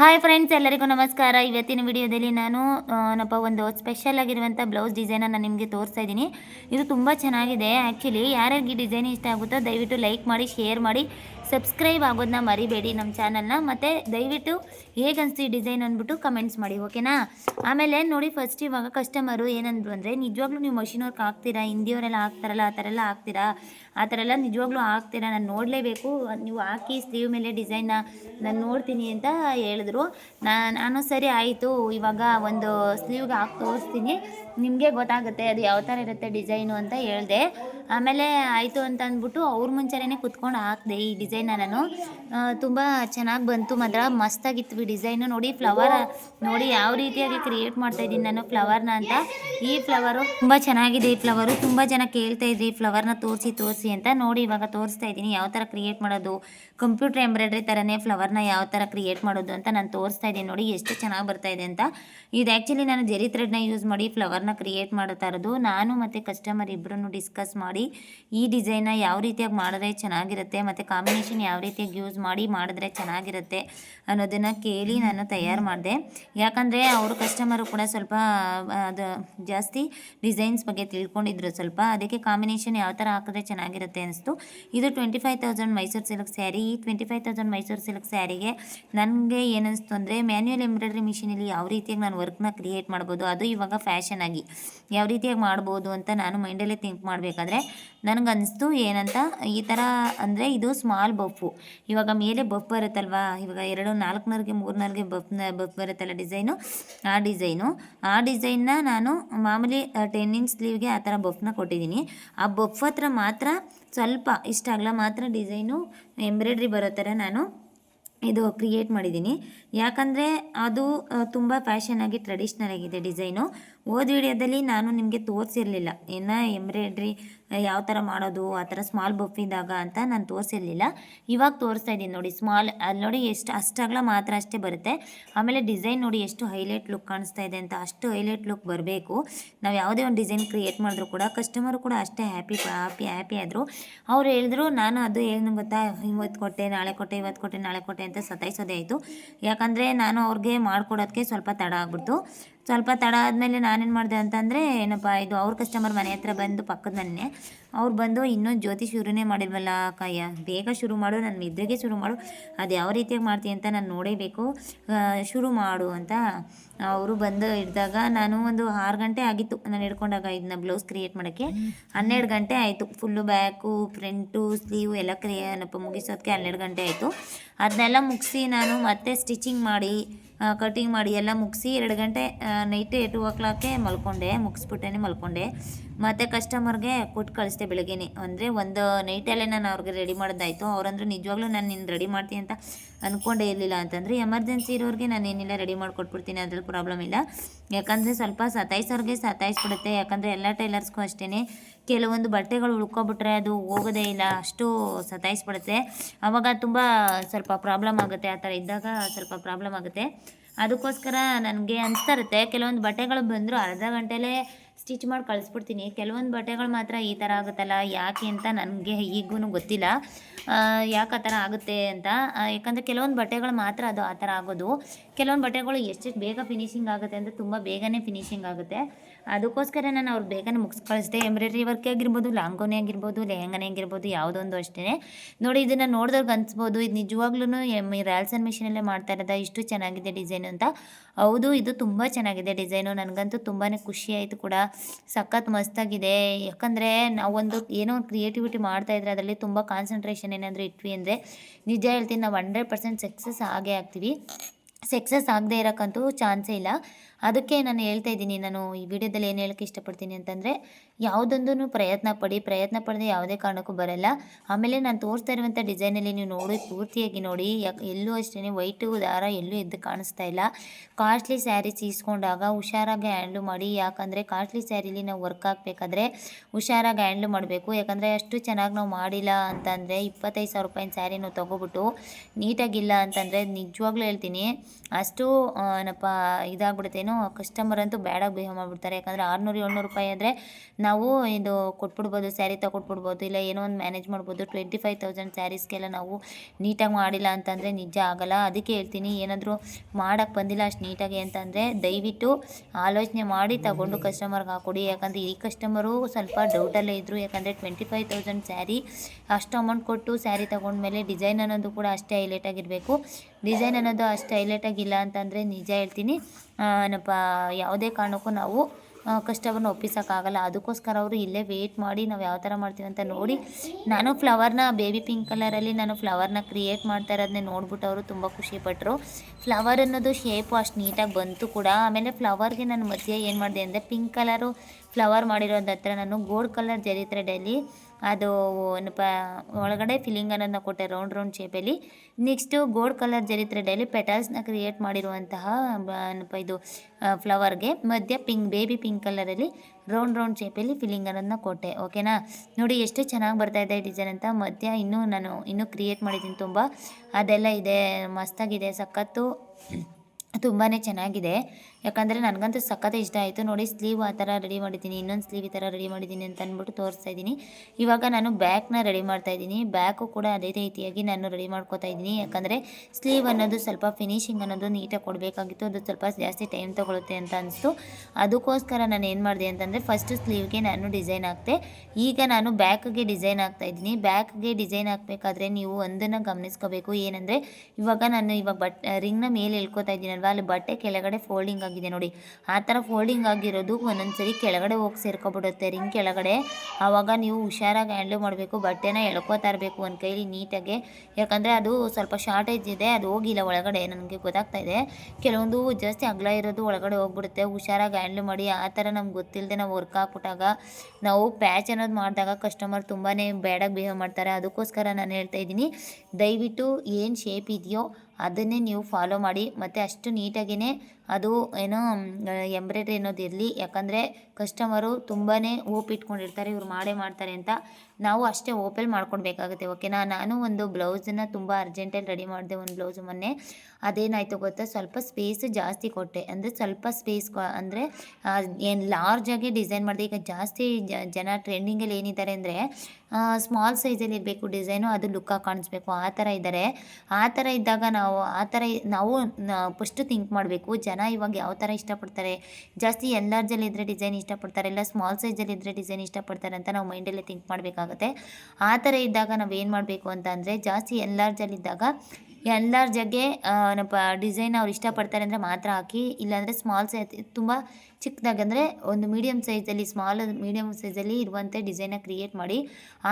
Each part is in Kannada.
ಹಾಯ್ ಫ್ರೆಂಡ್ಸ್ ಎಲ್ಲರಿಗೂ ನಮಸ್ಕಾರ. ಇವತ್ತಿನ ವಿಡಿಯೋದಲ್ಲಿ ನಾನು ನಪ್ಪ ಒಂದು ಸ್ಪೆಷಲ್ ಆಗಿರುವಂಥ ಬ್ಲೌಸ್ ಡಿಸೈನ ನಾನು ನಿಮಗೆ ತೋರಿಸ್ತಾ ಇದ್ದೀನಿ. ಇದು ತುಂಬ ಚೆನ್ನಾಗಿದೆ. ಆ್ಯಕ್ಚುಲಿ ಯಾರ್ಯಾರಿಗೆ ಈ ಡಿಸೈನ್ ಇಷ್ಟ ಆಗುತ್ತೋ ದಯವಿಟ್ಟು ಲೈಕ್ ಮಾಡಿ ಶೇರ್ ಮಾಡಿ. ಸಬ್ಸ್ಕ್ರೈಬ್ ಆಗೋದನ್ನ ಮರಿಬೇಡಿ ನಮ್ಮ ಚಾನಲ್ನ. ಮತ್ತು ದಯವಿಟ್ಟು ಹೇಗೆ ಅನಿಸ್ತು ಈ ಡಿಸೈನ್ ಅಂದ್ಬಿಟ್ಟು ಕಮೆಂಟ್ಸ್ ಮಾಡಿ ಓಕೆನಾ ಆಮೇಲೆ ನೋಡಿ ಫಸ್ಟ್ ಇವಾಗ ಕಸ್ಟಮರು ಏನಂದ್ರು ಅಂದರೆ, ನಿಜವಾಗ್ಲೂ ನೀವು ಮಷಿನ್ ವರ್ಕ್ ಹಾಕ್ತೀರಾ? ಹಿಂದಿಯವರೆಲ್ಲ ಹಾಕ್ತಾರಲ್ಲ, ಆ ಥರ ಎಲ್ಲ ಹಾಕ್ತೀರಾ? ಆ ಥರ ಎಲ್ಲ ನಿಜವಾಗ್ಲೂ ಹಾಕ್ತೀರಾ? ನಾನು ನೋಡಲೇಬೇಕು. ನೀವು ಹಾಕಿ ಸ್ಲೀವ್ ಮೇಲೆ ಡಿಸೈನ್ನ ನಾನು ನೋಡ್ತೀನಿ ಅಂತ ಹೇಳಿದ್ರು. ನಾನು ಸರಿ ಆಯಿತು. ಇವಾಗ ಒಂದು ಸ್ಲೀವ್ಗೆ ಹಾಕಿ ತೋರಿಸ್ತೀನಿ. ನಿಮಗೆ ಗೊತ್ತಾಗುತ್ತೆ ಅದು ಯಾವ ಥರ ಇರುತ್ತೆ ಡಿಸೈನು ಅಂತ ಹೇಳಿದೆ. ಆಮೇಲೆ ಆಯಿತು ಅಂತ ಅಂದ್ಬಿಟ್ಟು ಅವ್ರ ಮುಂಚೆನೇ ಕುತ್ಕೊಂಡು ಹಾಕಿದೆ ಈ ಡಿಸೈನ ನಾನು. ತುಂಬ ಚೆನ್ನಾಗಿ ಬಂತು ಮಾತ್ರ, ಮಸ್ತಾಗಿತ್ತು ಈ ಡಿಸೈನು. ನೋಡಿ ಫ್ಲವರ್ ನೋಡಿ ಯಾವ ರೀತಿಯಾಗಿ ಕ್ರಿಯೇಟ್ ಮಾಡ್ತಾ ಇದ್ದೀನಿ ನಾನು ಫ್ಲವರ್ನ ಅಂತ. ಈ ಫ್ಲವರು ತುಂಬ ಚೆನ್ನಾಗಿದೆ, ಈ ಫ್ಲವರು ತುಂಬ ಜನ ಕೇಳ್ತಾ ಈ ಫ್ಲವರ್ನ ತೋರಿಸಿ ತೋರಿಸಿ ಅಂತ. ನೋಡಿ, ಇವಾಗ ತೋರಿಸ್ತಾ ಇದ್ದೀನಿ ಯಾವ ಥರ ಕ್ರಿಯೇಟ್ ಮಾಡೋದು. ಕಂಪ್ಯೂಟರ್ ಎಂಬ್ರಾಯ್ಡ್ರಿ ಥರನೇ ಫ್ಲವರ್ನ ಯಾವ ಥರ ಕ್ರಿಯೇಟ್ ಮಾಡೋದು ಅಂತ ನಾನು ತೋರಿಸ್ತಾ ಇದ್ದೀನಿ. ನೋಡಿ, ಎಷ್ಟು ಚೆನ್ನಾಗಿ ಬರ್ತಾ ಇದೆ ಅಂತ. ಇದು ಆ್ಯಕ್ಚುಲಿ ನಾನು ಜರಿ ಥ್ರೆಡ್ನ ಯೂಸ್ ಮಾಡಿ ಫ್ಲವರ್ನ ಕ್ರಿಯೇಟ್ ಮಾಡ್ತಾ ಇರೋದು ನಾನು ಮತ್ತು ಕಸ್ಟಮರ್ ಇಬ್ಬರನ್ನು ಡಿಸ್ಕಸ್ ಮಾಡಿ ಈ ಡಿಸೈನ್ನ ಯಾವ ರೀತಿಯಾಗಿ ಮಾಡಿದ್ರೆ ಚೆನ್ನಾಗಿರುತ್ತೆ ಮತ್ತು ಕಾಂಬಿನೇಷನ್ ಯಾವ ರೀತಿಯಾಗಿ ಯೂಸ್ ಮಾಡಿ ಮಾಡಿದ್ರೆ ಚೆನ್ನಾಗಿರುತ್ತೆ ಅನ್ನೋದನ್ನು ಕೇಳಿ ನಾನು ತಯಾರು ಮಾಡಿದೆ. ಯಾಕಂದರೆ ಅವರು ಕಸ್ಟಮರು ಕೂಡ ಸ್ವಲ್ಪ ಅದು ಜಾಸ್ತಿ ಡಿಸೈನ್ಸ್ ಬಗ್ಗೆ ತಿಳ್ಕೊಂಡಿದ್ರು ಸ್ವಲ್ಪ. ಅದಕ್ಕೆ ಕಾಂಬಿನೇಷನ್ ಯಾವ ಥರ ಹಾಕಿದ್ರೆ ಚೆನ್ನಾಗಿರುತ್ತೆ ಅನಿಸ್ತು. ಇದು twenty five thousand Mysore silk sari ಈ twenty five thousand Mysore silk ಸ್ಯಾರಿಗೆ ನನಗೆ ಏನಿಸ್ತು ಅಂದರೆ ಮ್ಯಾನ್ಯುಯಲ್ ಎಂಬ್ರಾಯ್ಡ್ರಿ ಮಿಷಿನಲ್ಲಿ ಯಾವ ರೀತಿಯಾಗಿ ನಾನು ವರ್ಕ್ನ ಕ್ರಿಯೇಟ್ ಮಾಡ್ಬೋದು, ಅದು ಇವಾಗ ಫ್ಯಾಷನ್ ಆಗಿ ಯಾವ ರೀತಿಯಾಗಿ ಮಾಡ್ಬೋದು ಅಂತ ನಾನು ಮೈಂಡಲ್ಲೇ ಥಿಂಕ್ ಮಾಡಬೇಕಾದ್ರೆ ನನಗೆ ಅನಿಸ್ತು ಏನಂತ ಈ ಥರ ಅಂದರೆ ಇದು ಸ್ಮಾಲ್ ಬಫ್ಫು ಇವಾಗ ಮೇಲೆ ಬಫ್ ಬರುತ್ತಲ್ವಾ? ಇವಾಗ ಎರಡು ನಾಲ್ಕುನರ್ಗೆ ಮೂರ್ನರ್ಗೆ ಬಫ್ ಬಫ್ ಬರುತ್ತಲ್ಲ ಡಿಸೈನು ಆ ಡಿಸೈನು ಆ ಡಿಸೈನ್ನ ನಾನು ಮಾಮೂಲಿ ಟೆನ್ ಇಂಚ್ ಸ್ಲೀವ್ಗೆ ಆ ಥರ ಬಫ್ನ ಕೊಟ್ಟಿದ್ದೀನಿ. ಆ ಬಫ್ ಹತ್ರ ಮಾತ್ರ ಸ್ವಲ್ಪ ಇಷ್ಟ ಆಗಲ್ಲ ಮಾತ್ರ ಡಿಸೈನು ಎಂಬ್ರಾಯ್ಡ್ರಿ ಬರೋ ಥರ ನಾನು ಇದು ಕ್ರಿಯೇಟ್ ಮಾಡಿದ್ದೀನಿ. ಯಾಕಂದರೆ ಅದು ತುಂಬ ಫ್ಯಾಷನ್ ಆಗಿ ಟ್ರೆಡಿಷ್ನಲ್ ಆಗಿದೆ ಡಿಸೈನು ಹೋದ ವಿಡಿಯೋದಲ್ಲಿ ನಾನು ನಿಮಗೆ ತೋರಿಸಿರಲಿಲ್ಲ. ಇನ್ನು ಎಂಬ್ರಾಯ್ಡ್ರಿ ಯಾವ ಥರ ಮಾಡೋದು, ಆ ಥರ ಸ್ಮಾಲ್ ಬಫ್ ಇದ್ದಾಗ ಅಂತ ನಾನು ತೋರಿಸಿರಲಿಲ್ಲ. ಇವಾಗ ತೋರಿಸ್ತಾ ಇದ್ದೀನಿ ನೋಡಿ ಸ್ಮಾಲ್ ಅಲ್ಲಿ ನೋಡಿ ಎಷ್ಟು, ಅಷ್ಟಾಗಲ ಮಾತ್ರ ಅಷ್ಟೇ ಬರುತ್ತೆ. ಆಮೇಲೆ ಡಿಸೈನ್ ನೋಡಿ ಎಷ್ಟು ಹೈಲೈಟ್ ಲುಕ್ ಕಾಣಿಸ್ತಾ ಇದೆ ಅಂತ ಅಷ್ಟು ಹೈಲೈಟ್ ಲುಕ್ ಬರಬೇಕು. ನಾವು ಯಾವುದೇ ಒಂದು ಡಿಸೈನ್ ಕ್ರಿಯೇಟ್ ಮಾಡಿದ್ರು ಕೂಡ ಕಸ್ಟಮರು ಕೂಡ ಅಷ್ಟೇ ಹ್ಯಾಪಿ ಹ್ಯಾಪಿ ಹ್ಯಾಪಿ ಆದರು. ಅವ್ರು ಹೇಳಿದ್ರು, ನಾನು ಅದು ಏನು ಗೊತ್ತಾ? ಇವತ್ತು ಕೊಟ್ಟೆ, ನಾಳೆ ಕೊಟ್ಟೆ ಇವತ್ತು ಕೊಟ್ಟೆ, ನಾಳೆ ಕೊಟ್ಟೆ ಅಂತ ಸತಾಯಿಸೋದೇ ಆಯಿತು. ಯಾಕಂದರೆ ನಾನು ಅವ್ರಿಗೆ ಮಾಡಿಕೊಡೋದಕ್ಕೆ ಸ್ವಲ್ಪ ತಡ ಆಗ್ಬಿಡ್ತು. ಸ್ವಲ್ಪ ತಡ ಆದಮೇಲೆ ನಾನೇನು ಮಾಡಿದೆ ಅಂತಂದರೆ, ಏನಪ್ಪ ಇದು ಅವ್ರ ಕಸ್ಟಮರ್ ಮನೆ ಹತ್ರ ಬಂದು ಪಕ್ಕದ ಮನೆ ಅವ್ರು ಬಂದು ಇನ್ನೊಂದು ಜ್ಯೋತಿ ಶುರುನೇ ಮಾಡಿಲ್ವಲ್ಲ ಕಯ್ಯ, ಬೇಗ ಶುರು ಮಾಡು ನನ್ನ ನಿದ್ರೆಗೆ ಶುರು ಮಾಡು, ಅದು ಯಾವ ರೀತಿಯಾಗಿ ಮಾಡ್ತೀನಿ ಅಂತ ನಾನು ನೋಡೇಬೇಕು. ಶುರು ಮಾಡು ಅಂತ ಅವರು ಬಂದು ಹಿಡ್ದಾಗ ನಾನು ಒಂದು ಆರು ಗಂಟೆ ಆಗಿತ್ತು ನಾನು ಹಿಡ್ಕೊಂಡಾಗ ಇದನ್ನ ಬ್ಲೌಸ್ ಕ್ರಿಯೇಟ್ ಮಾಡೋಕ್ಕೆ. ಹನ್ನೆರಡು ಗಂಟೆ ಆಯಿತು ಫುಲ್ಲು ಬ್ಯಾಕು ಫ್ರಂಟು ಸ್ಲೀವ್ ಎಲ್ಲ ಕ್ರಿಯೇನಪ್ಪ ಮುಗಿಸೋದಕ್ಕೆ ಹನ್ನೆರಡು ಗಂಟೆ ಆಯಿತು. ಅದನ್ನೆಲ್ಲ ಮುಗಿಸಿ ನಾನು ಮತ್ತೆ ಸ್ಟಿಚಿಂಗ್ ಮಾಡಿ ಕಟಿಂಗ್ ಮಾಡಿ ಎಲ್ಲ ಮುಗಿಸಿ ಎರಡು ಗಂಟೆ ನೈಟ್ ಟು ಓ ಕ್ಲಾಕೇ ಮಲ್ಕೊಂಡೆ, ಮುಗಿಸ್ಬಿಟ್ಟೇನೆ ಮಲ್ಕೊಂಡೆ. ಮತ್ತು ಕಸ್ಟಮರ್ಗೆ ಕೊಟ್ಟು ಕಳಿಸ್ದೆ ಬೆಳಗ್ಗೆನೆ. ಅಂದರೆ ಒಂದು ನೈಟಲ್ಲೇ ನಾನು ಅವ್ರಿಗೆ ರೆಡಿ ಮಾಡೋದಾಯಿತು. ಅವರಂದ್ರೆ ನಿಜವಾಗ್ಲೂ ನಾನು ನಿನ್ನ ರೆಡಿ ಮಾಡ್ತೀನಿ ಅಂತ ಅಂದ್ಕೊಂಡೇ ಇರಲಿಲ್ಲ ಅಂತಂದರೆ, ಎಮರ್ಜೆನ್ಸಿ ಇರೋರಿಗೆ ನಾನು ಏನಿಲ್ಲ ರೆಡಿ ಮಾಡಿಕೊಟ್ಬಿಡ್ತೀನಿ, ಅದ್ರಲ್ಲಿ ಪ್ರಾಬ್ಲಮ್ ಇಲ್ಲ. ಯಾಕಂದರೆ ಸ್ವಲ್ಪ ಸತಾಯಿಸೋರಿಗೆ ಸತಾಯಿಸ್ಬಿಡುತ್ತೆ. ಯಾಕಂದರೆ ಎಲ್ಲ ಟೈಲರ್ಸ್ಗೂ ಅಷ್ಟೇ ಕೆಲವೊಂದು ಬಟ್ಟೆಗಳು ಉಳ್ಕೊಬಿಟ್ರೆ ಅದು ಹೋಗೋದೇ ಇಲ್ಲ, ಅಷ್ಟು ಸತಾಯಿಸ್ಬಿಡುತ್ತೆ. ಆವಾಗ ತುಂಬ ಸ್ವಲ್ಪ ಪ್ರಾಬ್ಲಮ್ ಆಗುತ್ತೆ, ಆ ಥರ ಇದ್ದಾಗ ಸ್ವಲ್ಪ ಪ್ರಾಬ್ಲಮ್ ಆಗುತ್ತೆ. ಅದಕ್ಕೋಸ್ಕರ ನನಗೆ ಅನಿಸ್ತಾ ಇರುತ್ತೆ, ಕೆಲವೊಂದು ಬಟ್ಟೆಗಳು ಬಂದರೂ ಅರ್ಧ ಗಂಟೆಲೇ ಸ್ಟಿಚ್ ಮಾಡಿ ಕಳಿಸ್ಬಿಡ್ತೀನಿ. ಕೆಲವೊಂದು ಬಟ್ಟೆಗಳು ಮಾತ್ರ ಈ ಥರ ಆಗುತ್ತಲ್ಲ, ಯಾಕೆ ಅಂತ ನನಗೆ ಈಗೂ ಗೊತ್ತಿಲ್ಲ. ಯಾಕೆ ಆ ಥರ ಆಗುತ್ತೆ ಅಂತ. ಯಾಕಂದರೆ ಕೆಲವೊಂದು ಬಟ್ಟೆಗಳು ಮಾತ್ರ ಅದು ಆ ಥರ ಆಗೋದು. ಕೆಲವೊಂದು ಬಟ್ಟೆಗಳು ಎಷ್ಟೆಷ್ಟು ಬೇಗ ಫಿನಿಶಿಂಗ್ ಆಗುತ್ತೆ ಅಂದರೆ ತುಂಬ ಬೇಗನೆ ಫಿನಿಶಿಂಗ್ ಆಗುತ್ತೆ. ಅದಕ್ಕೋಸ್ಕರ ನಾನು ಅವ್ರು ಬೇಗನೆ ಮುಗಿಸ್ ಕಳಿಸಿದೆ ಎಂಬ್ರಾಯ್ಡ್ರಿ ವರ್ಕ್ ಆಗಿರ್ಬೋದು, ಲಾಂಗೋನೆ ಆಗಿರ್ಬೋದು, ಲೆಹಂಗನೆ ಆಗಿರ್ಬೋದು, ಯಾವುದೊಂದು ಅಷ್ಟೇ. ನೋಡಿ ಇದನ್ನು ನೋಡಿದವ್ರಿಗೆ ಅನಿಸ್ಬೋದು, ಇದು ನಿಜವಾಗ್ಲೂ ರ್ಯಾಲ್ಸನ್ ಮಿಷಿನಲ್ಲೇ ಮಾಡ್ತಾ ಇರೋದ? ಇಷ್ಟು ಚೆನ್ನಾಗಿದೆ ಡಿಸೈನ್ ಅಂತ. ಹೌದು, ಇದು ತುಂಬ ಚೆನ್ನಾಗಿದೆ ಡಿಸೈನು. ನನಗಂತೂ ತುಂಬಾ ಖುಷಿ ಆಯಿತು ಕೂಡ. ಸಖತ್ ಮಸ್ತಾಗಿದೆ. ಯಾಕಂದರೆ ನಾವೊಂದು ಏನೋ ಒಂದು ಕ್ರಿಯೇಟಿವಿಟಿ ಮಾಡ್ತಾ ಇದ್ರೆ ಅದರಲ್ಲಿ ತುಂಬ ಕಾನ್ಸಂಟ್ರೇಷನ್ ಏನಾದರೂ ಇಟ್ವಿ ಅಂದರೆ ನಿಜ ಹೇಳ್ತೀನಿ ನಾವು ಹಂಡ್ರೆಡ್ ಪರ್ಸೆಂಟ್ ಸಕ್ಸಸ್ ಆಗೇ ಆಗ್ತೀವಿ. ಸಕ್ಸಸ್ ಆಗದೆ ಇರೋಕ್ಕಂತೂ ಚಾನ್ಸೇ ಇಲ್ಲ. ಅದಕ್ಕೆ ನಾನು ಹೇಳ್ತಾ ಇದ್ದೀನಿ, ನಾನು ಈ ವಿಡಿಯೋದಲ್ಲಿ ಏನು ಹೇಳೋಕ್ಕೆ ಇಷ್ಟಪಡ್ತೀನಿ ಅಂತಂದರೆ ಯಾವುದೊಂದೂ ಪ್ರಯತ್ನ ಪಡಿ, ಪ್ರಯತ್ನ ಪಡೆದೇ ಯಾವುದೇ ಕಾರಣಕ್ಕೂ ಬರಲ್ಲ. ಆಮೇಲೆ ನಾನು ತೋರಿಸ್ತಾ ಇರುವಂಥ ಡಿಸೈನಲ್ಲಿ ನೀವು ನೋಡಿ, ಪೂರ್ತಿಯಾಗಿ ನೋಡಿ, ಯಾಕೆ ಎಲ್ಲೂ ಅಷ್ಟೇ ವೈಟು ದಾರ ಎಲ್ಲೂ ಎದ್ದು ಕಾಣಿಸ್ತಾ ಇಲ್ಲ. ಕಾಸ್ಟ್ಲಿ ಸ್ಯಾರೀಸ್ ಇಸ್ಕೊಂಡಾಗ ಹುಷಾರಾಗಿ ಹ್ಯಾಂಡ್ಲು ಮಾಡಿ, ಯಾಕಂದರೆ ಕಾಸ್ಟ್ಲಿ ಸ್ಯಾರೀಲಿ ನಾವು ವರ್ಕ್ ಹಾಕಬೇಕಾದ್ರೆ ಹುಷಾರಾಗಿ ಹ್ಯಾಂಡ್ಲು ಮಾಡಬೇಕು. ಯಾಕಂದರೆ ಅಷ್ಟು ಚೆನ್ನಾಗಿ ನಾವು ಮಾಡಿಲ್ಲ ಅಂತಂದರೆ ಇಪ್ಪತ್ತೈದು ಸಾವಿರ ರೂಪಾಯಿನ ಸ್ಯಾರಿ ನಾವು ತೊಗೊಬಿಟ್ಟು ನೀಟಾಗಿಲ್ಲ ಅಂತಂದರೆ ನಿಜವಾಗ್ಲೂ ಹೇಳ್ತೀನಿ, ಅಷ್ಟು ಏನಪ್ಪ ಇದಾಗ್ಬಿಡುತ್ತೆ ಏನೋ ಕಸ್ಟಮರ್ ಅಂತೂ ಬ್ಯಾಡಾಗಿ ಬಿಹೇವ್ ಮಾಡಿಬಿಡ್ತಾರೆ. ಯಾಕಂದರೆ ಆರುನೂರು, ಏಳ್ನೂರು ರೂಪಾಯಿ ಆದರೆ ನಾವು ಇದು ಕೊಟ್ಬಿಡ್ಬೋದು ಸ್ಯಾರಿ ತಗೊಟ್ಬಿಡ್ಬೋದು, ಇಲ್ಲ ಏನೋ ಒಂದು ಮ್ಯಾನೇಜ್ ಮಾಡ್ಬೋದು. ಟ್ವೆಂಟಿ ಫೈವ್ ತೌಸಂಡ್ ಸ್ಯಾರೀಸ್ಗೆಲ್ಲ ನಾವು ನೀಟಾಗಿ ಮಾಡಿಲ್ಲ ಅಂತಂದರೆ ನಿಜ ಆಗಲ್ಲ. ಅದಕ್ಕೆ ಹೇಳ್ತೀನಿ, ಏನಾದರೂ ಮಾಡೋಕ್ಕೆ ಬಂದಿಲ್ಲ ಅಷ್ಟು ನೀಟಾಗಿ ಅಂತಂದರೆ ದಯವಿಟ್ಟು ಆಲೋಚನೆ ಮಾಡಿ ತಗೊಂಡು ಕಸ್ಟಮರ್ಗೆ ಹಾಕೊಡಿ. ಯಾಕಂದರೆ ಈ ಕಸ್ಟಮರು ಸ್ವಲ್ಪ ಡೌಟಲ್ಲೇ ಇದ್ದರು ಯಾಕಂದರೆ ಟ್ವೆಂಟಿ ಫೈವ್ ತೌಸಂಡ್ ಸ್ಯಾರಿ ಅಷ್ಟು ಅಮೌಂಟ್ ಕೊಟ್ಟು ಸ್ಯಾರಿ ತಗೊಂಡ್ಮೇಲೆ ಡಿಸೈನ್ ಅನ್ನೋದು ಕೂಡ ಅಷ್ಟೇ ಹೈಲೈಟ್ ಆಗಿರಬೇಕು. ಡಿಸೈನ್ ಅನ್ನೋದು ಅಷ್ಟು ಹೈಲೈಟ್ ಆಗಿಲ್ಲ ಅಂತಂದರೆ ನಿಜ ಹೇಳ್ತೀನಿ. ಏನಪ್ಪ, ಯಾವುದೇ ಕಾರಣಕ್ಕೂ ನಾವು ಕಸ್ಟಮರ್ನ ಒಪ್ಪಿಸೋಕ್ಕಾಗಲ್ಲ. ಅದಕ್ಕೋಸ್ಕರ ಅವರು ಇಲ್ಲೇ ವೆಯ್ಟ್ ಮಾಡಿ ನಾವು ಯಾವ ಥರ ಮಾಡ್ತೀವಿ ಅಂತ ನೋಡಿ. ನಾನು ಫ್ಲವರ್ನ ಬೇಬಿ ಪಿಂಕ್ ಕಲರಲ್ಲಿ ನಾನು ಫ್ಲವರ್ನ ಕ್ರಿಯೇಟ್ ಮಾಡ್ತಾ ಇರೋದನ್ನೇ ನೋಡ್ಬಿಟ್ಟು ಅವರು ತುಂಬ ಖುಷಿಪಟ್ಟರು ಫ್ಲವರ್ ಅನ್ನೋದು ಶೇಪು ಅಷ್ಟು ನೀಟಾಗಿ ಬಂತು ಕೂಡ. ಆಮೇಲೆ ಫ್ಲವರ್ಗೆ ನಾನು ಮಧ್ಯೆ ಏನು ಮಾಡಿದೆ ಅಂದರೆ ಪಿಂಕ್ ಕಲರು ಫ್ಲವರ್ ಮಾಡಿರೋದ್ರ ಹತ್ರ ನಾನು ಗೋಲ್ಡ್ ಕಲರ್ ಜರಿ ಥ್ರೆಡಲ್ಲಿ ಅದು ಏನಪ್ಪ, ಒಳಗಡೆ ಫಿಲ್ಲಿಂಗ್ ಅನ್ನೋದನ್ನ ಕೊಟ್ಟೆ ರೌಂಡ್ ರೌಂಡ್ ಶೇಪಲ್ಲಿ ನೆಕ್ಸ್ಟು ಗೋಲ್ಡ್ ಕಲರ್ ಜರಿ ಥ್ರೆಡಲ್ಲಿ ಪೆಟಲ್ಸ್ನ ಕ್ರಿಯೇಟ್ ಮಾಡಿರುವಂತಹ ಏನಪ್ಪ ಇದು ಫ್ಲವರ್ಗೆ ಮಧ್ಯ ಪಿಂಕ್ ಬೇಬಿ ಪಿಂಕ್ ಕಲರಲ್ಲಿ ರೌಂಡ್ ರೌಂಡ್ ಶೇಪಲ್ಲಿ ಫಿಲ್ಲಿಂಗ್ ಅನ್ನೋದನ್ನ ಕೊಟ್ಟೆ ಓಕೆನಾ ನೋಡಿ ಎಷ್ಟು ಚೆನ್ನಾಗಿ ಬರ್ತಾ ಇದೆ ಡಿಸೈನ್ ಅಂತ. ಮಧ್ಯ ಇನ್ನೂ ನಾನು, ಇನ್ನೂ ಕ್ರಿಯೇಟ್ ಮಾಡಿದ್ದೀನಿ ತುಂಬ. ಅದೆಲ್ಲ ಇದೆ, ಮಸ್ತಾಗಿದೆ, ಸಖತ್ತು. ತುಂಬಾ ಚೆನ್ನಾಗಿದೆ. ಯಾಕಂದರೆ ನನಗಂತೂ ಸಖತ್ ಇಷ್ಟ ಆಯಿತು. ನೋಡಿ ಸ್ಲೀವ್ ಆ ಥರ ರೆಡಿ ಮಾಡಿದ್ದೀನಿ. ಇನ್ನೊಂದು ಸ್ಲೀವ್ ಈ ಥರ ರೆಡಿ ಮಾಡಿದ್ದೀನಿ ಅಂತ ಅಂದ್ಬಿಟ್ಟು ತೋರಿಸ್ತಾ ಇದ್ದೀನಿ. ಇವಾಗ ನಾನು ಬ್ಯಾಕ್ನ ರೆಡಿ ಮಾಡ್ತಾ ಇದ್ದೀನಿ. ಬ್ಯಾಕು ಕೂಡ ಅದೇ ರೀತಿಯಾಗಿ ನಾನು ರೆಡಿ ಮಾಡ್ಕೋತಾ ಇದ್ದೀನಿ. ಯಾಕಂದರೆ ಸ್ಲೀವ್ ಅನ್ನೋದು ಸ್ವಲ್ಪ ಫಿನಿಶಿಂಗ್ ಅನ್ನೋದು ನೀಟಾಗಿ ಕೊಡಬೇಕಾಗಿತ್ತು. ಅದು ಸ್ವಲ್ಪ ಜಾಸ್ತಿ ಟೈಮ್ ತೊಗೊಳುತ್ತೆ ಅಂತ ಅನಿಸ್ತು. ಅದಕ್ಕೋಸ್ಕರ ನಾನು ಏನು ಮಾಡಿದೆ ಅಂತಂದರೆ ಫಸ್ಟ್ ಸ್ಲೀವ್ಗೆ ನಾನು ಡಿಸೈನ್ ಹಾಕ್ತೆ ಈಗ ನಾನು ಬ್ಯಾಕ್ಗೆ ಡಿಸೈನ್ ಹಾಕ್ತಾ ಇದ್ದೀನಿ. ಬ್ಯಾಕ್ಗೆ ಡಿಸೈನ್ ಹಾಕಬೇಕಾದ್ರೆ ನೀವು ಒಂದನ್ನು ಗಮನಿಸ್ಕೋಬೇಕು. ಏನಂದರೆ ಇವಾಗ ನಾನು ಇವಾಗ ಬಟ್ ರಿಂಗ್ನ ಮೇಲೆ ಇಳ್ಕೊತಾ ಇದ್ದೀನಲ್ವಾ? ಅಲ್ಲಿ ಬಟ್ಟೆ ಕೆಳಗಡೆ ಫೋಲ್ಡಿಂಗ್ ಆಗಿದೆ ನೋಡಿ. ಆ ಥರ ಫೋಲ್ಡಿಂಗ್ ಆಗಿರೋದು ಒಂದೊಂದ್ಸರಿ ಕೆಳಗಡೆ ಹೋಗಿ ಸೇರ್ಕೊಬಿಡುತ್ತೆ. ರಿಂಗ್ ಕೆಳಗಡೆ. ಆವಾಗ ನೀವು ಹುಷಾರಾಗಿ ಹ್ಯಾಂಡ್ಲ್ ಮಾಡಬೇಕು, ಬಟ್ಟೆನ ಎಳ್ಕೊತಾ ಇರಬೇಕು ಒಂದು ಕೈಲಿ ನೀಟಾಗಿ. ಯಾಕಂದರೆ ಅದು ಸ್ವಲ್ಪ ಶಾರ್ಟೇಜ್ ಇದೆ, ಅದು ಹೋಗಿಲ್ಲ ಒಳಗಡೆ, ನನಗೆ ಗೊತ್ತಾಗ್ತಾ ಇದೆ. ಕೆಲವೊಂದು ಜಾಸ್ತಿ ಅಗಲ ಇರೋದು ಒಳಗಡೆ ಹೋಗ್ಬಿಡುತ್ತೆ. ಹುಷಾರಾಗಿ ಹ್ಯಾಂಡ್ಲ್ ಮಾಡಿ, ಆ ಥರ ನಮ್ಗೆ ಗೊತ್ತಿಲ್ಲದೆ ನಾವು ವರ್ಕ್ ಹಾಕ್ಬಿಟ್ಟಾಗ ನಾವು ಪ್ಯಾಚ್ ಅನ್ನೋದು ಮಾಡಿದಾಗ ಕಸ್ಟಮರ್ ತುಂಬಾ ಬ್ಯಾಡಾಗಿ ಬಿಹೇವ್ ಮಾಡ್ತಾರೆ. ಅದಕ್ಕೋಸ್ಕರ ನಾನು ಹೇಳ್ತಾ ಇದ್ದೀನಿ, ದಯವಿಟ್ಟು ಏನು ಶೇಪ್ ಇದೆಯೋ ಅದನ್ನೇ ನೀವು ಫಾಲೋ ಮಾಡಿ ಮತ್ತು ಅಷ್ಟು ನೀಟಾಗಿಯೇ ಅದು ಏನೋ ಎಂಬ್ರಾಯ್ಡ್ರಿ ಅನ್ನೋದು ಇರಲಿ. ಯಾಕಂದರೆ ಕಸ್ಟಮರು ತುಂಬಾ ಓಪ್ ಇಟ್ಕೊಂಡಿರ್ತಾರೆ, ಇವ್ರು ಮಾಡೇ ಮಾಡ್ತಾರೆ ಅಂತ. ನಾವು ಅಷ್ಟೇ ಓಪಲ್ ಮಾಡ್ಕೊಳ್ಬೇಕಾಗುತ್ತೆ ಓಕೆನಾ ನಾನು ಒಂದು ಬ್ಲೌಸನ್ನು ತುಂಬ ಅರ್ಜೆಂಟಲ್ಲಿ ರೆಡಿ ಮಾಡಿದೆ, ಒಂದು ಬ್ಲೌಸ್ ಮೊನ್ನೆ. ಅದೇನಾಯಿತು ಗೊತ್ತಾ? ಸ್ವಲ್ಪ ಸ್ಪೇಸ್ ಜಾಸ್ತಿ ಕೊಟ್ಟೆ. ಅಂದರೆ ಸ್ವಲ್ಪ ಸ್ಪೇಸ್ ಅಂದರೆ ಏನು ಲಾರ್ಜಾಗಿ ಡಿಸೈನ್ ಮಾಡಿದೆ. ಈಗ ಜಾಸ್ತಿ ಜನ ಟ್ರೆಂಡಿಂಗಲ್ಲಿ ಏನಿದ್ದಾರೆ ಅಂದರೆ ಸ್ಮಾಲ್ ಸೈಜಲ್ಲಿ ಇರಬೇಕು ಡಿಸೈನು ಅದು ಲುಕ್ಕಾಗಿ ಕಾಣಿಸ್ಬೇಕು. ಆ ಥರ ಇದ್ದಾರೆ. ಆ ಥರ ಇದ್ದಾಗ ನಾವು, ಆ ಥರ ನಾವು ಫಸ್ಟು ಥಿಂಕ್ ಮಾಡಬೇಕು. ಜನ ಇವಾಗ ಯಾವ ಥರ ಇಷ್ಟಪಡ್ತಾರೆ? ಜಾಸ್ತಿ ಎನ್ಲಾರ್ಜಲ್ಲಿ ಇದ್ದರೆ ಡಿಸೈನ್ ಇಷ್ಟಪಡ್ತಾರೆ, ಇಲ್ಲ ಸ್ಮಾಲ್ ಸೈಜಲ್ಲಿ ಇದ್ದರೆ ಡಿಸೈನ್ ಇಷ್ಟಪಡ್ತಾರೆ ಅಂತ ನಾವು ಮೈಂಡಲ್ಲೇ ಥಿಂಕ್ ಮಾಡಬೇಕಾಗುತ್ತೆ. ಆ ಥರ ಇದ್ದಾಗ ನಾವು ಏನು ಮಾಡಬೇಕು ಅಂತ ಅಂದರೆ ಜಾಸ್ತಿ ಎಲ್ಲಾರ್ಜಲ್ಲಿದ್ದಾಗ ಇದ್ದಾಗ ಎನ್ಲಾರ್ಜಾಗೆ ನಮ್ಮ ಡಿಸೈನ್ ಅವ್ರು ಇಷ್ಟಪಡ್ತಾರೆ ಅಂದರೆ ಮಾತ್ರ ಹಾಕಿ, ಇಲ್ಲಾಂದರೆ ಸ್ಮಾಲ್ ಸೈಜ್ ತುಂಬ ಚಿಕ್ಕದಾಗಿ ಅಂದರೆ ಒಂದು ಮೀಡಿಯಮ್ ಸೈಜಲ್ಲಿ ಸ್ಮಾಲ್ ಮೀಡಿಯಮ್ ಸೈಜಲ್ಲಿ ಇರುವಂಥ ಡಿಸೈನ ಕ್ರಿಯೇಟ್ ಮಾಡಿ,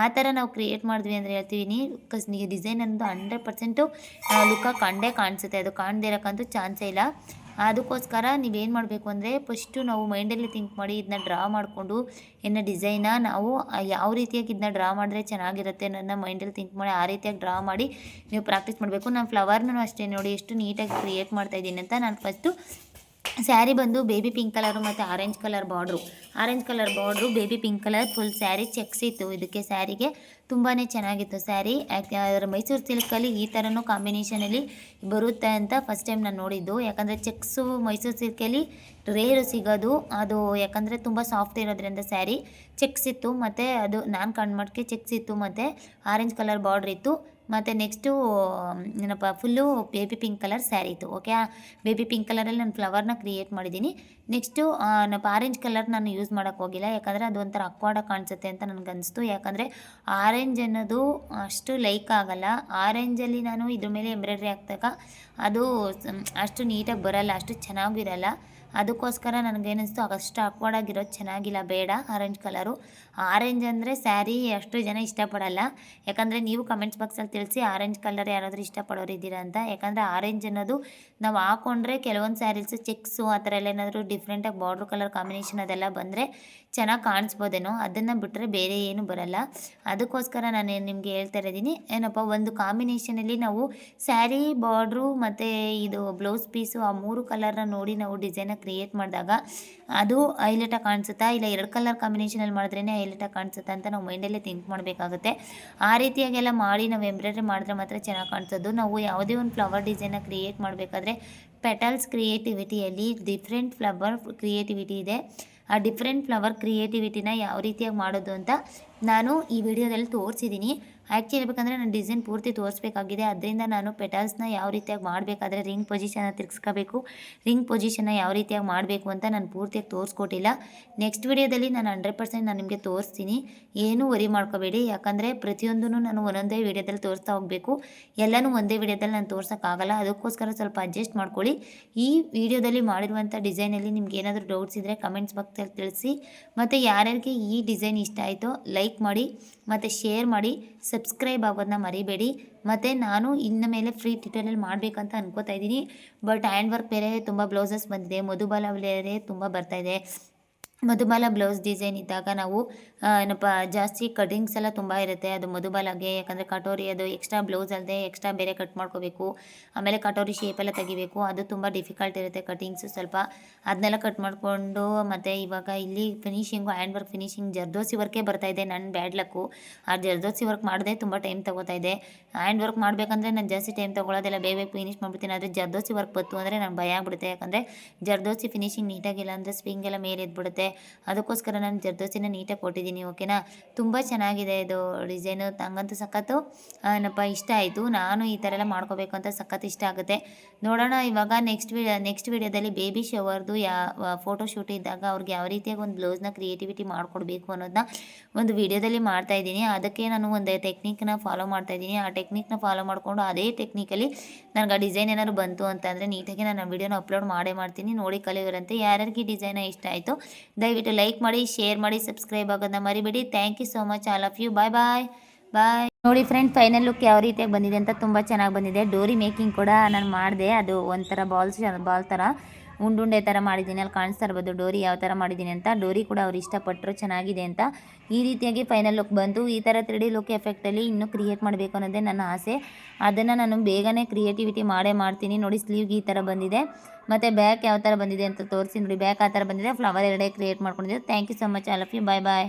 ಆ ಥರ ನಾವು ಕ್ರಿಯೇಟ್ ಮಾಡಿದ್ವಿ ಅಂದರೆ ಹೇಳ್ತೀವಿ ಕಸ್ ಡಿಸೈನ್ ಅನ್ನೋದು ಹಂಡ್ರೆಡ್ ಪರ್ಸೆಂಟು ಲುಕ್ಕಾಗಿ ಕಂಡೇ ಕಾಣಿಸುತ್ತೆ, ಅದು ಕಾಣದೇ ಇರೋಕ್ಕಂತೂ ಚಾನ್ಸೇ ಇಲ್ಲ. ಅದಕ್ಕೋಸ್ಕರ ನೀವೇನು ಮಾಡಬೇಕು ಅಂದರೆ ಫಸ್ಟು ನಾವು ಮೈಂಡಲ್ಲಿ ಥಿಂಕ್ ಮಾಡಿ ಇದನ್ನ ಡ್ರಾ ಮಾಡಿಕೊಂಡು ಇನ್ನು ಡಿಸೈನ ನಾವು ಯಾವ ರೀತಿಯಾಗಿ ಇದನ್ನ ಡ್ರಾ ಮಾಡಿದ್ರೆ ಚೆನ್ನಾಗಿರುತ್ತೆ ನನ್ನ ಮೈಂಡಲ್ಲಿ ಥಿಂಕ್ ಮಾಡಿ ಆ ರೀತಿಯಾಗಿ ಡ್ರಾ ಮಾಡಿ ನೀವು ಪ್ರಾಕ್ಟೀಸ್ ಮಾಡಬೇಕು. ನಾನು ಫ್ಲವರ್ನೂ ಅಷ್ಟೇ ನೋಡಿ ಎಷ್ಟು ನೀಟಾಗಿ ಕ್ರಿಯೇಟ್ ಮಾಡ್ತಾ ಇದ್ದೀನಿ ಅಂತ ನಾನು ಫಸ್ಟು ಸ್ಯಾರಿ ಬಂದು ಬೇಬಿ ಪಿಂಕ್ ಕಲರು ಮತ್ತು orange colour border. Orange colour border, baby pink colour full sari checks ಇತ್ತು ಇದಕ್ಕೆ ಸ್ಯಾರಿಗೆ. ತುಂಬಾ ಚೆನ್ನಾಗಿತ್ತು ಸ್ಯಾರಿ. ಅದರ ಮೈಸೂರು ಸಿಲ್ಕಲ್ಲಿ ಈ ಥರನೂ ಕಾಂಬಿನೇಷನಲ್ಲಿ ಬರುತ್ತೆ ಅಂತ ಫಸ್ಟ್ ಟೈಮ್ ನಾನು ನೋಡಿದ್ದು. ಯಾಕಂದರೆ ಚೆಕ್ಸು ಮೈಸೂರು ಸಿಲ್ಕಲ್ಲಿ ರೇರು ಸಿಗೋದು. ಅದು ಯಾಕಂದರೆ ತುಂಬ ಸಾಫ್ಟ್ ಇರೋದ್ರಿಂದ ಸ್ಯಾರಿ ಚೆಕ್ಸ್ ಇತ್ತು. ಮತ್ತು ಅದು ನಾನು ಕಣ್ಮಟ್ಕೆ ಚೆಕ್ಸ್ ಇತ್ತು. ಮತ್ತು ಆರೆಂಜ್ ಕಲರ್ ಬಾರ್ಡ್ರ್ ಇತ್ತು ಮತ್ತು ನೆಕ್ಸ್ಟು ಏನಪ್ಪ full baby pink colour sari ಇತ್ತು ಓಕೆ ಆ? ಬೇಬಿ ಪಿಂಕ್ ಕಲರಲ್ಲಿ ನಾನು ಫ್ಲವರ್ನ ಕ್ರಿಯೇಟ್ ಮಾಡಿದ್ದೀನಿ. ನೆಕ್ಸ್ಟು ನಪ್ಪ ಆರೆಂಜ್ ಕಲರ್ ನಾನು ಯೂಸ್ ಮಾಡೋಕ್ಕೆ ಹೋಗಿಲ್ಲ, ಯಾಕಂದರೆ ಅದು ಒಂಥರ ಅಕ್ವಾಡ ಕಾಣಿಸುತ್ತೆ ಅಂತ ನನಗೆ ಅನಿಸ್ತು. ಯಾಕಂದರೆ ಆರೆಂಜ್ ಅನ್ನೋದು ಅಷ್ಟು ಲೈಕ್ ಆಗಲ್ಲ. ಆರೆಂಜಲ್ಲಿ ನಾನು ಇದ್ರ ಮೇಲೆ ಎಂಬ್ರಾಯ್ಡ್ರಿ ಹಾಕ್ದಾಗ ಅದು ಅಷ್ಟು ನೀಟಾಗಿ ಬರಲ್ಲ, ಅಷ್ಟು ಚೆನ್ನಾಗಿರಲ್ಲ ಅದಕ್ಕೋಸ್ಕರ ನನಗೇನಿಸ್ತು, ಅಷ್ಟು ಅಕ್ವಾರ್ಡಾಗಿರೋದು ಚೆನ್ನಾಗಿಲ್ಲ, ಬೇಡ ಆರೆಂಜ್ ಕಲರು ಆರೆಂಜ್ ಅಂದರೆ ಸ್ಯಾರಿ ಅಷ್ಟು ಜನ ಇಷ್ಟಪಡಲ್ಲ. ಯಾಕಂದರೆ ನೀವು ಕಮೆಂಟ್ಸ್ ಬಾಕ್ಸಲ್ಲಿ ತಿಳಿಸಿ ಆರೆಂಜ್ ಕಲರ್ ಯಾರಾದರೂ ಇಷ್ಟಪಡೋರು ಇದ್ದೀರಾ ಅಂತ. ಯಾಕಂದರೆ ಆರೆಂಜ್ ಅನ್ನೋದು ನಾವು ಹಾಕೊಂಡ್ರೆ ಕೆಲವೊಂದು ಸ್ಯಾರೀಸು ಚೆಕ್ಸು ಆ ಥರ ಎಲ್ಲ ಏನಾದರೂ ಡಿಫ್ರೆಂಟಾಗಿ ಬಾರ್ಡ್ರ್ ಕಲರ್ ಕಾಂಬಿನೇಷನ್ ಅದೆಲ್ಲ ಬಂದರೆ ಚೆನ್ನಾಗಿ ಕಾಣಿಸ್ಬೋದೇನೋ, ಅದನ್ನು ಬಿಟ್ಟರೆ ಬೇರೆ ಏನು ಬರಲ್ಲ. ಅದಕ್ಕೋಸ್ಕರ ನಾನು ನಿಮಗೆ ಹೇಳ್ತಾ ಇದ್ದೀನಿ ಏನಪ್ಪ, ಒಂದು ಕಾಂಬಿನೇಷನಲ್ಲಿ ನಾವು ಸ್ಯಾರಿ ಬಾರ್ಡ್ರು ಮತ್ತು ಇದು ಬ್ಲೌಸ್ ಪೀಸು ಆ ಮೂರು ಕಲರ್ನ ನೋಡಿ ನಾವು ಡಿಸೈನ ಕ್ರಿಯೇಟ್ ಮಾಡಿದಾಗ ಅದು ಹೈಲೈಟಾಗಿ ಕಾಣಿಸುತ್ತಾ, ಇಲ್ಲ ಎರಡು ಕಲರ್ ಕಾಂಬಿನೇಷನಲ್ಲಿ ಮಾಡಿದ್ರೇ ಹೈಲೈಟಾಗಿ ಕಾಣಿಸುತ್ತಾ ಅಂತ ನಾವು ಮೈಂಡಲ್ಲೇ ಥಿಂಕ್ ಮಾಡಬೇಕಾಗುತ್ತೆ. ಆ ರೀತಿಯಾಗೆಲ್ಲ ಮಾಡಿ ನಾವು ಎಂಬ್ರಾಯ್ಡ್ರಿ ಮಾಡಿದ್ರೆ ಮಾತ್ರ ಚೆನ್ನಾಗಿ ಕಾಣಿಸೋದು. ನಾವು ಯಾವುದೇ ಒಂದು ಫ್ಲವರ್ ಡಿಸೈನ ಕ್ರಿಯೇಟ್ ಮಾಡಬೇಕಾದ್ರೆ ಪೆಟಲ್ಸ್ ಕ್ರಿಯೇಟಿವಿಟಿಯಲ್ಲಿ ಡಿಫ್ರೆಂಟ್ ಫ್ಲವರ್ ಕ್ರಿಯೇಟಿವಿಟಿ ಇದೆ. ಆ ಡಿಫ್ರೆಂಟ್ ಫ್ಲವರ್ ಕ್ರಿಯೇಟಿವಿಟಿನ ಯಾವ ರೀತಿಯಾಗಿ ಮಾಡೋದು ಅಂತ ನಾನು ಈ ವಿಡಿಯೋದಲ್ಲಿ ತೋರಿಸಿದ್ದೀನಿ ಆ್ಯಕ್ಚುಲಿ ಹೇಳ್ಬೇಕಂದ್ರೆ ನಾನು ಡಿಸೈನ್ ಪೂರ್ತಿ ತೋರಿಸ್ಬೇಕಾಗಿದೆ. ಅದರಿಂದ ನಾನು ಪೆಟಲ್ಸ್ನ ಯಾವ ರೀತಿಯಾಗಿ ಮಾಡಬೇಕಾದ್ರೆ ರಿಂಗ್ ಪೊಸಿಷನ್ನ ತಿರ್ಗಿಸ್ಕೋಬೇಕು. ರಿಂಗ್ ಪೊಸಿಷನ್ನ ಯಾವ ರೀತಿಯಾಗಿ ಮಾಡಬೇಕು ಅಂತ ನಾನು ಪೂರ್ತಿಯಾಗಿ ತೋರಿಸ್ಕೊಟ್ಟಿಲ್ಲ. ನೆಕ್ಸ್ಟ್ ವಿಡಿಯೋದಲ್ಲಿ ನಾನು ಹಂಡ್ರೆಡ್ ಪರ್ಸೆಂಟ್ ನಾನು ನಿಮಗೆ ತೋರಿಸ್ತೀನಿ. ಏನೂ ವರಿ ಮಾಡ್ಕೋಬೇಡಿ. ಯಾಕಂದರೆ ಪ್ರತಿಯೊಂದೂ ನಾನು ಒಂದೊಂದೇ ವಿಡಿಯೋದಲ್ಲಿ ತೋರಿಸ್ತಾ ಹೋಗಬೇಕು. ಎಲ್ಲನೂ ಒಂದೇ ವಿಡಿಯೋದಲ್ಲಿ ನಾನು ತೋರ್ಸೋಕ್ಕಾಗಲ್ಲ. ಅದಕ್ಕೋಸ್ಕರ ಸ್ವಲ್ಪ ಅಡ್ಜಸ್ಟ್ ಮಾಡ್ಕೊಳ್ಳಿ. ಈ ವಿಡಿಯೋದಲ್ಲಿ ಮಾಡಿರುವಂಥ ಡಿಸೈನಲ್ಲಿ ನಿಮ್ಗೆ ಏನಾದರೂ ಡೌಟ್ಸ್ ಇದ್ದರೆ ಕಮೆಂಟ್ಸ್ ಬಾಕ್ಸಲ್ಲಿ ತಿಳಿಸಿ. ಮತ್ತು ಯಾರ್ಯಾರಿಗೆ ಈ ಡಿಸೈನ್ ಇಷ್ಟ ಆಯಿತೋ ಲೈಕ್ ಮಾಡಿ, ಮತ್ತು ಶೇರ್ ಮಾಡಿ. ಸಬ್ಸ್ಕ್ರೈಬ್ ಆಗೋದನ್ನ ಮರಿಬೇಡಿ. ಮತ್ತು ನಾನು ಇನ್ನು ಮೇಲೆ ಫ್ರೀ ಟ್ಯೂಟೋರಿಯಲ್ ಮಾಡಬೇಕಂತ ಅನ್ಕೋತಾ ಇದ್ದೀನಿ. ಬಟ್ ಹ್ಯಾಂಡ್ ವರ್ಕ್ ಬೇರೆ, ತುಂಬ ಬ್ಲೌಸಸ್ ಬಂದಿದೆ, ಮಧುಬಾಲ ಬೇರೆ ತುಂಬ ಬರ್ತಾಯಿದೆ ಮಧುಬಾಲ ಬ್ಲೌಸ್ ಡಿಸೈನ್ ಇದ್ದಾಗ ನಾವು ಏನಪ್ಪ, ಜಾಸ್ತಿ ಕಟಿಂಗ್ಸ್ ಎಲ್ಲ ತುಂಬ ಇರುತ್ತೆ. ಅದು ಮಧುಬಾಲಾಗೆ, ಯಾಕಂದರೆ ಕಟೋರಿ ಅದು ಎಕ್ಸ್ಟ್ರಾ ಬ್ಲೌಸ್ ಅಲ್ಲದೆ ಎಕ್ಸ್ಟ್ರಾ ಬೇರೆ ಕಟ್ ಮಾಡ್ಕೋಬೇಕು. ಆಮೇಲೆ ಕಟೋರಿ ಶೇಪ್ ಎಲ್ಲ ತೆಗಿಬೇಕು. ಅದು ತುಂಬ ಡಿಫಿಕಲ್ಟ್ ಇರುತ್ತೆ ಕಟಿಂಗ್ಸು ಸ್ವಲ್ಪ. ಅದನ್ನೆಲ್ಲ ಕಟ್ ಮಾಡಿಕೊಂಡು, ಮತ್ತು ಇವಾಗ ಇಲ್ಲಿ finishing hand work finishing zardozi ವರ್ಕೇ ಬರ್ತಾ ಇದೆ ನನ್ನ ಬ್ಯಾಡ್ ಲಕ್ಕು ಆ ಜರ್ದೋಸಿ ವರ್ಕ್ ಮಾಡದೆ ತುಂಬ ಟೈಮ್ ತಗೋತಾ ಇದೆ. ಹ್ಯಾಂಡ್ ವರ್ಕ್ ಮಾಡಬೇಕಂದ್ರೆ ನಾನು ಜಾಸ್ತಿ ಟೈಮ್ ತೊಗೊಳೋದೆಲ್ಲ. ಬೇಗ ಬೇಗ ಫಿನಿಶ್ ಮಾಡಿಬಿಡ್ತೀನಿ. ಆದರೆ ಜರ್ದೋಸಿ ವರ್ಕ್ ಬತ್ತು ಅಂದರೆ ನಂಗೆ ಭಯ ಆಗ್ಬಿಡುತ್ತೆ. ಯಾಕಂದರೆ ಜರ್ದೋಸಿ ಫಿನಿಶಿಂಗ್ ನೀಟಾಗಿಲ್ಲ ಅಂದರೆ ಸ್ವಿಂಗ್ ಎಲ್ಲ ಮೇಲೆ ಎದ್ಬಿಡುತ್ತೆ. ಅದಕ್ಕೋಸ್ಕರ ನಾನು ಜರ್ದೋಸಿನ ನೀಟಾಗಿ ಕೊಟ್ಟಿದ್ದೀನಿ, ಓಕೆನಾ? ತುಂಬ ಚೆನ್ನಾಗಿದೆ ಇದು ಡಿಸೈನು. ನಂಗಂತೂ ಸಖತ್ತು ಏನಪ್ಪ, ಇಷ್ಟ ಆಯಿತು. ನಾನು ಈ ಥರ ಎಲ್ಲ ಮಾಡ್ಕೋಬೇಕು ಅಂತ ಸಖತ್ ಇಷ್ಟ ಆಗುತ್ತೆ. ನೋಡೋಣ, ಇವಾಗ ನೆಕ್ಸ್ಟ್ ವಿಡಿಯೋ ನೆಕ್ಸ್ಟ್ ವಿಡಿಯೋದಲ್ಲಿ ಬೇಬಿ ಶವರ್ದು ಯಾವ ಫೋಟೋ ಶೂಟ್ ಇದ್ದಾಗ ಅವ್ರಿಗೆ ಯಾವ ರೀತಿಯಾಗಿ ಒಂದು ಬ್ಲೌಸ್ನ ಕ್ರಿಯೇಟಿವಿಟಿ ಮಾಡಿಕೊಡ್ಬೇಕು ಅನ್ನೋದನ್ನ ಒಂದು ವಿಡಿಯೋದಲ್ಲಿ ಮಾಡ್ತಾ ಇದ್ದೀನಿ. ಅದಕ್ಕೆ ನಾನು ಒಂದು ಟೆಕ್ನಿಕ್ನ ಫಾಲೋ ಮಾಡ್ತಾ ಇದ್ದೀನಿ. ಆ ಟೆಕ್ನಿಕ್ನ ಫಾಲೋ ಮಾಡಿಕೊಂಡು ಅದೇ ಟೆಕ್ನಿಕಲ್ಲಿ ನನಗೆ ಆ ಡಿಸೈನ್ ಏನಾದ್ರು ಬಂತು ಅಂತಂದರೆ ನೀಟಾಗಿ ನಾನು ಆ ವಿಡಿಯೋನ ಅಪ್ಲೋಡ್ ಮಾಡೇ ಮಾಡ್ತೀನಿ. ನೋಡಿ ಕಲಿಯೋರಂತೆ. ಯಾರ್ಯಾರಿಗೆ ಡಿಸೈನ ಇಷ್ಟ ಆಯಿತು ದಯವಿಟ್ಟು ಲೈಕ್ ಮಾಡಿ, ಶೇರ್ ಮಾಡಿ, ಸಬ್ಸ್ಕ್ರೈಬ್ ಆಗೋದನ್ನ ಮರಿಬೇಡಿ. Thank you so much all of you bye bye bye ನೋಡಿ ಫ್ರೆಂಡ್ ಫೈನಲ್ ಲುಕ್ ಯಾವ ರೀತಿಯಾಗಿ ಬಂದಿದೆ ಅಂತ ತುಂಬ ಚೆನ್ನಾಗಿ ಬಂದಿದೆ. ಡೋರಿ ಮೇಕಿಂಗ್ ಕೂಡ ನಾನು ಮಾಡಿದೆ. ಅದು ಒಂಥರ ಬಾಲ್ಸ್ ಬಾಲ್ ಥರ ಉಂಡುಂಡೆ ಥರ ಮಾಡಿದ್ದೀನಿ. ಅಲ್ಲಿ ಕಾಣಿಸ್ತಾ ಇರ್ಬೋದು ಡೋರಿ ಯಾವ ಥರ ಮಾಡಿದ್ದೀನಿ ಅಂತ. ಡೋರಿ ಕೂಡ ಅವ್ರು ಇಷ್ಟಪಟ್ಟರು ಚೆನ್ನಾಗಿದೆ ಅಂತ. ಈ ರೀತಿಯಾಗಿ ಫೈನಲ್ ಲುಕ್ ಬಂತು. ಈ ಥರ ತ್ರೀ ಡಿ ಲುಕ್ ಎಫೆಕ್ಟಲ್ಲಿ ಇನ್ನೂ ಕ್ರಿಯೇಟ್ ಮಾಡಬೇಕು ಅನ್ನೋದೇ ನನ್ನ ಆಸೆ. ಅದನ್ನು ನಾನು ಬೇಗನೆ ಕ್ರಿಯೇಟಿವಿಟಿ ಮಾಡೇ ಮಾಡ್ತೀನಿ. ನೋಡಿ ಸ್ಲೀವ್ಗೆ ಈ ಥರ ಬಂದಿದೆ. ಮತ್ತು ಬ್ಯಾಕ್ ಯಾವ ಥರ ಬಂದಿದೆ ಅಂತ ತೋರಿಸಿ ನೋಡಿ. ಬ್ಯಾಕ್ ಆ ಥರ ಬಂದಿದೆ. ಫ್ಲವರ್ ಎರಡೇ ಕ್ರಿಯೇಟ್ ಮಾಡ್ಕೊಂಡಿದ್ದೆ. Thank you so much all of you bye bye